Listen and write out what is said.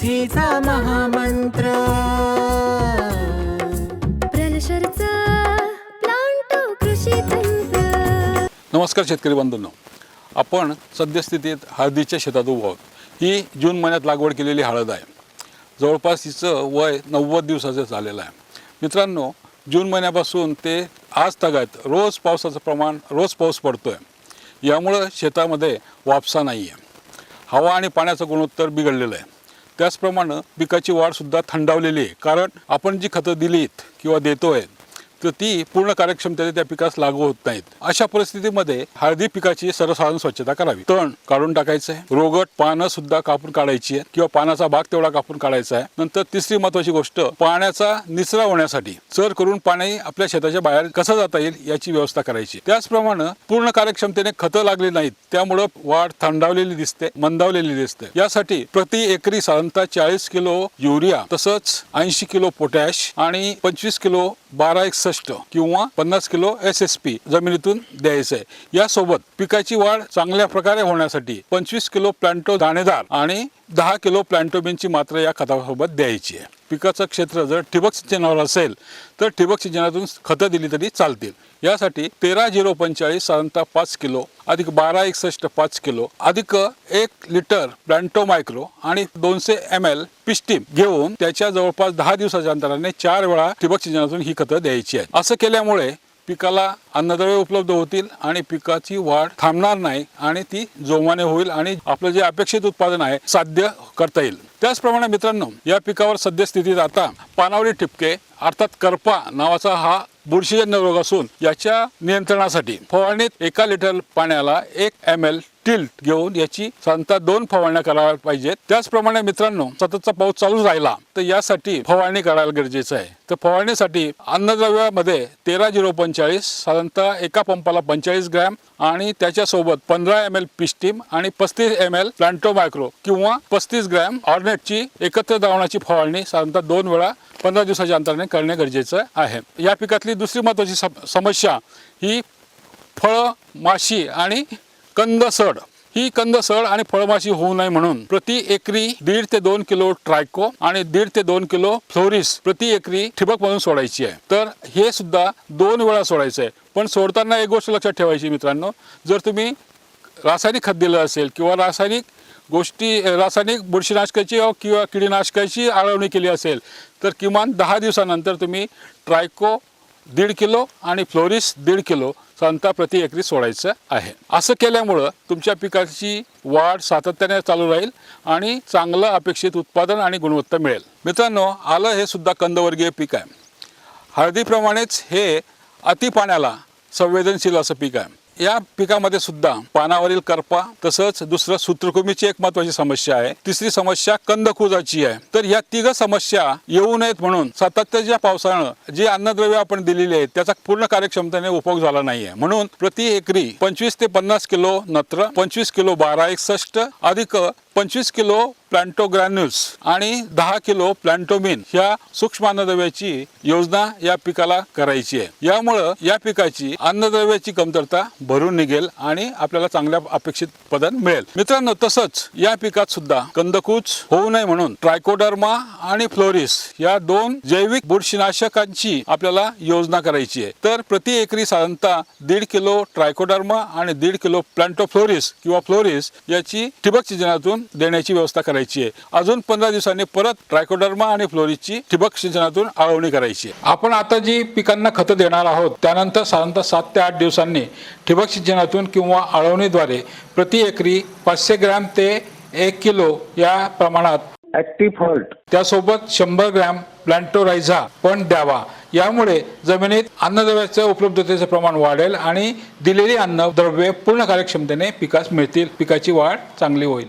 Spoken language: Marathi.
समृद्धीचा महामंत्र. प्रलशरचा प्लांटो कृषी तंत्र. नमस्कार शेतकरी बंधूंनो. आपण सद्यस्थितीत हळदीच्या शेतात उभं आहोत. ही जून महिन्यात लागवड केलेली हळद आहे. जवळपास हिचं वय नव्वद दिवसाचं झालेलं आहे. मित्रांनो जून महिन्यापासून ते आज तगायत रोज पावसाचं प्रमाण रोज पाऊस पडतो आहे यामुळं शेतामध्ये वापसा नाही आहे हवा आणि पाण्याचं गुणोत्तर बिघडलेलं आहे. त्याचप्रमाणे पिकाची वाढसुद्धा थंडावलेली आहे. कारण आपण जी खतं दिलीत किंवा देतो आहे तर ती पूर्ण कार्यक्षमतेने त्या पिकास लागू होत नाहीत. अशा परिस्थितीमध्ये हळदी पिकाची सर्वसाधारण स्वच्छता करावी. तण काढून टाकायचं आहे. रोगट पानं सुद्धा कापून काढायची आहेत किंवा पानाचा भाग तेवढा कापून काढायचा आहे. नंतर तिसरी महत्वाची गोष्ट पाण्याचा निचरा होण्यासाठी चर करून पाणी आपल्या शेताच्या बाहेर कसं जाता येईल याची व्यवस्था करायची. त्याचप्रमाणे पूर्ण कार्यक्षमतेने खतं लागली नाहीत त्यामुळं वाढ थंडावलेली दिसते मंदावलेली दिसते. यासाठी प्रति एकरी साधारणतः चाळीस किलो युरिया तसंच ऐंशी किलो पोटॅश आणि पंचवीस किलो बारा एकसष्ट किंवा पन्नास किलो एस एस पी जमिनीतून द्यायचं. आहे यासोबत पिकाची वाढ चांगल्या प्रकारे होण्यासाठी पंचवीस किलो प्लांटो दाणेदार आणि दहा किलो प्लांटोबिनची मात्रा या खतासोबत द्यायची आहे. पिकाचं क्षेत्र जर ठिबक सिंचनावर असेल तर ठिबक सिंचनातून खतं दिली तरी चालतील. यासाठी तेरा झिरो पंचेचाळीस साधारणतः पाच किलो अधिक बारा एकसष्ट पाच किलो अधिक एक लिटर प्लॅन्टो मायक्रो आणि दोनशे एम एल पिस्टीम घेऊन त्याच्या जवळपास दहा दिवसाच्या अंतराने चार वेळा ठिबक सिंचनातून ही खतं द्यायची आहेत असं केल्यामुळे पिकाला अन्नद्रव्य उपलब्ध होतील आणि पिकाची वाढ थांबणार नाही आणि ती जोमाने होईल आणि आपलं जे अपेक्षित उत्पादन आहे साध्य करता येईल. त्याचप्रमाणे मित्रांनो या पिकावर सद्यस्थितीत आता पानावरी ठिपके अर्थात करपा नावाचा हा बुरशीजन्य रोग असून याच्या नियंत्रणासाठी फवारणीत एका लिटर पाण्याला एक एम एल किल्ट घेऊन याची साधारणतः दोन फवारण्या करायला पाहिजेत. त्याचप्रमाणे मित्रांनो सततचा पाऊस चालू राहिला तर यासाठी फवारणी करायला गरजेचं आहे. तर फवारणीसाठी अन्नद्रव्यामध्ये तेरा झिरो पंचेचाळीस साधारणतः एका पंपाला पंचेचाळीस ग्रॅम आणि त्याच्यासोबत पंधरा एम एल पिस्टीम आणि पस्तीस एम एल प्लांटो मायक्रो किंवा पस्तीस ग्रॅम ऑर्नेटची एकत्र द्रावणाची फवारणी साधारणतः दोन वेळा पंधरा दिवसाच्या अंतराने करणे गरजेचं आहे. या पिकातली दुसरी महत्त्वाची समस्या ही फळं माशी आणि कंदसड ही कंदसड आणि फळमाशी होऊ नये म्हणून प्रति एकरी दीड ते दोन किलो ट्रायको आणि दीड ते दोन किलो फ्लोरिस प्रति एकरी ठिबक म्हणून सोडायची आहे. तर हे सुद्धा दोन वेळा सोडायचं आहे. पण सोडताना एक गोष्ट लक्षात ठेवायची मित्रांनो जर तुम्ही रासायनिक खत दिलं असेल किंवा रासायनिक गोष्टी रासायनिक बुरशीनाशकाची किंवा किडीनाशकाची आळवणी केली असेल तर किमान दहा दिवसानंतर तुम्ही ट्रायको दीड किलो आणि फ्लोरिस दीड किलो संता प्रति एकरी सोडायचं आहे. असं केल्यामुळं तुमच्या पिकाची वाढ सातत्याने चालू राहील आणि चांगलं अपेक्षित उत्पादन आणि गुणवत्ता मिळेल. मित्रांनो आलं हे सुद्धा कंदवर्गीय पीक आहे. हळदीप्रमाणेच हे अति पाण्याला संवेदनशील असं पीक आहे. या पिकामध्ये सुद्धा पानावरील करपा तसंच दुसरं सूत्रकुमीची एक महत्वाची समस्या आहे. तिसरी समस्या कंदकुजाची आहे. तर या तिघ समस्या येऊ नयेत म्हणून सातत्याच्या पावसानं जे अन्नद्रव्य आपण दिलेली आहेत त्याचा पूर्ण कार्यक्षमतेने उपयोग झाला नाहीये. म्हणून प्रति एकरी पंचवीस ते पन्नास किलो नत्र पंचवीस किलो बारा एकसष्ट अधिक पंचवीस किलो प्लॅन्टो ग्रॅन्युल्स आणि दहा किलो प्लांटोमिन ह्या सूक्ष्म अन्नद्रव्याची योजना या पिकाला करायची आहे. यामुळं या पिकाची अन्नद्रव्याची कमतरता भरून निघेल आणि आपल्याला चांगल्या अपेक्षित उत्पादन मिळेल. मित्रांनो तसंच या पिकात सुद्धा कंदकूच होऊ नये म्हणून ट्रायकोडर्मा आणि फ्लोरिस या दोन जैविक बुरशीनाशकांची आपल्याला योजना करायची आहे. तर प्रति एकरी साधारणतः दीड किलो ट्रायकोडर्मा आणि दीड किलो प्लांटोफ्लोरिस किंवा फ्लोरिस याची ठिबक सिंचनातून देण्याची व्यवस्था करायची आहे. अजून पंधरा दिवसांनी परत ट्रायकोडर्मा आणि फ्लोरिसची ठिबक सिंचनातून आळवणी करायची आहे. आपण आता जी पिकांना खतं देणार आहोत त्यानंतर साधारणतः सात ते आठ दिवसांनी ठिबक सिंचनातून किंवा आळवणीद्वारे प्रति एकरी पाचशे ग्रॅम ते एक किलो या प्रमाणात ऍक्टिव्ह फॉल्ट त्यासोबत शंभर ग्रॅम प्लांटोरायझा पण द्यावा. यामुळे जमिनीत अन्नद्रव्याचं उपलब्धतेचं प्रमाण वाढेल आणि दिलेली अन्नद्रव्ये पूर्ण कार्यक्षमतेने पिकास मिळतील. पिकाची वाढ चांगली होईल.